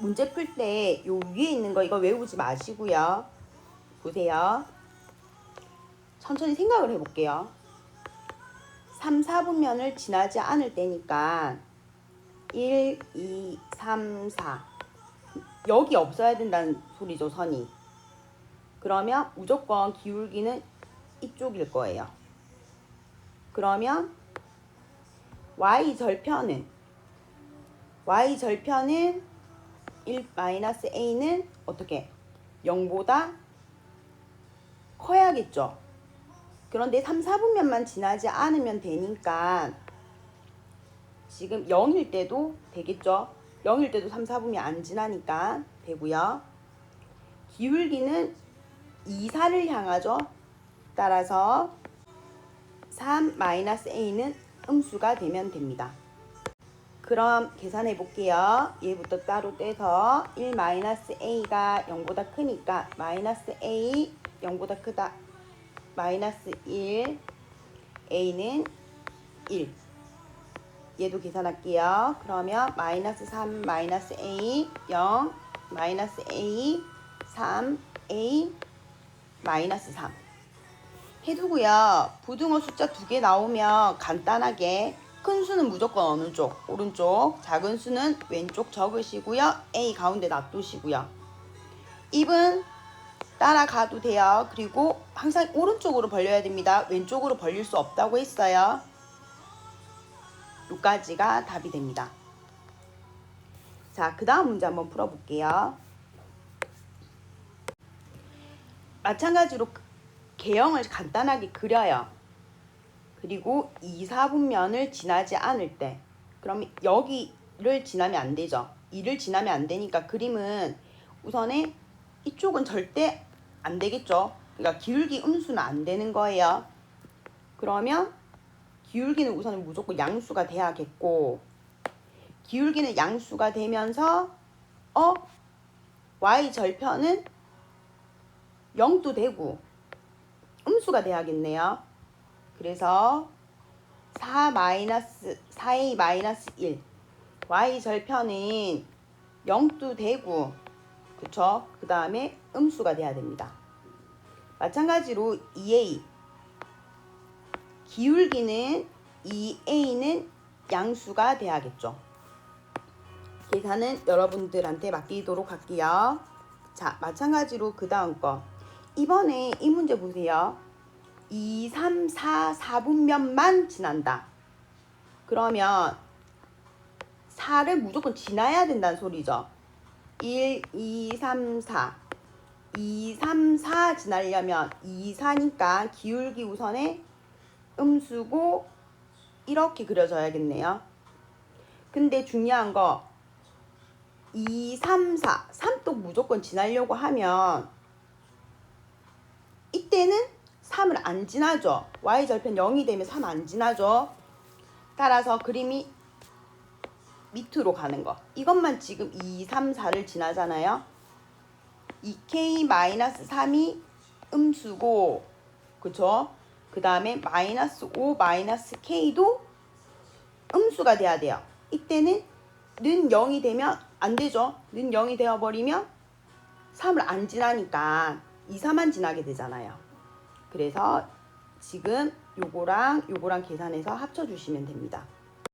문제 풀 때 요 위에 있는 거 이거 외우지 마시고요. 보세요. 천천히 생각을 해볼게요. 3, 4분면을 지나지 않을 때니까 1, 2, 3, 4 여기 없어야 된다는 소리죠, 선이. 그러면 무조건 기울기는 이쪽일 거예요. 그러면 y 절편은 y 절편은 1 마이너스 a는 어떻게 0보다 커야겠죠. 그런데 3, 4분면만 지나지 않으면 되니까 지금 0일 때도 되겠죠. 0일 때도 3, 4분면 안 지나니까 되고요. 기울기는 2, 4를 향하죠. 따라서 3 마이너스 a는 음수가 되면 됩니다. 그럼 계산해 볼게요. 얘부터 따로 떼서 1 마이너스 a가 0보다 크니까 마이너스 a 0보다 크다. 마이너스 1 a는 1 얘도 계산할게요. 그러면 마이너스 3 마이너스 a 0 마이너스 a 3 a 마이너스 3 해두고요. 부등호 숫자 두 개 나오면 간단하게 큰 수는 무조건 어느 쪽? 오른쪽. 작은 수는 왼쪽 적으시고요. A 가운데 놔두시고요. 입은 따라가도 돼요. 그리고 항상 오른쪽으로 벌려야 됩니다. 왼쪽으로 벌릴 수 없다고 했어요. 요까지가 답이 됩니다. 자, 그 다음 문제 한번 풀어볼게요. 마찬가지로 개형을 간단하게 그려요. 그리고 2, 4분면을 지나지 않을 때 그럼 여기를 지나면 안 되죠. 2를 지나면 안 되니까 그림은 우선에 이쪽은 절대 안 되겠죠. 그러니까 기울기 음수는 안 되는 거예요. 그러면 기울기는 우선 무조건 양수가 돼야겠고 기울기는 양수가 되면서 어 y 절편은 0도 되고 음수가 돼야겠네요. 그래서 4 마이너스 4a 마이너스 1 y 절편은 0도 되고 그쵸? 그 다음에 음수가 돼야 됩니다. 마찬가지로 2a 기울기는 2a는 양수가 돼야겠죠. 계산은 여러분들한테 맡기도록 할게요. 자, 마찬가지로 그 다음 거. 이번에 이 문제 보세요. 2, 3, 4, 4분면만 지난다. 그러면 4를 무조건 지나야 된다는 소리죠. 1, 2, 3, 4. 2, 3, 4 지나려면 2, 4니까 기울기 우선에 음수고 이렇게 그려져야겠네요. 근데 중요한 거 2, 3, 4. 3도 무조건 지나려고 하면 이때는 3을 안 지나죠. y절편 0이 되면 3 안 지나죠. 따라서 그림이 밑으로 가는 거. 이것만 지금 2, 3, 4를 지나잖아요. 2k-3이 음수고 그쵸? 그 다음에 마이너스 5 마이너스 k도 음수가 돼야 돼요. 이때는 는 0이 되면 안 되죠. 는 0이 되어버리면 3을 안 지나니까 2, 3만 지나게 되잖아요. 그래서 지금 요거랑 요거랑 계산해서 합쳐주시면 됩니다.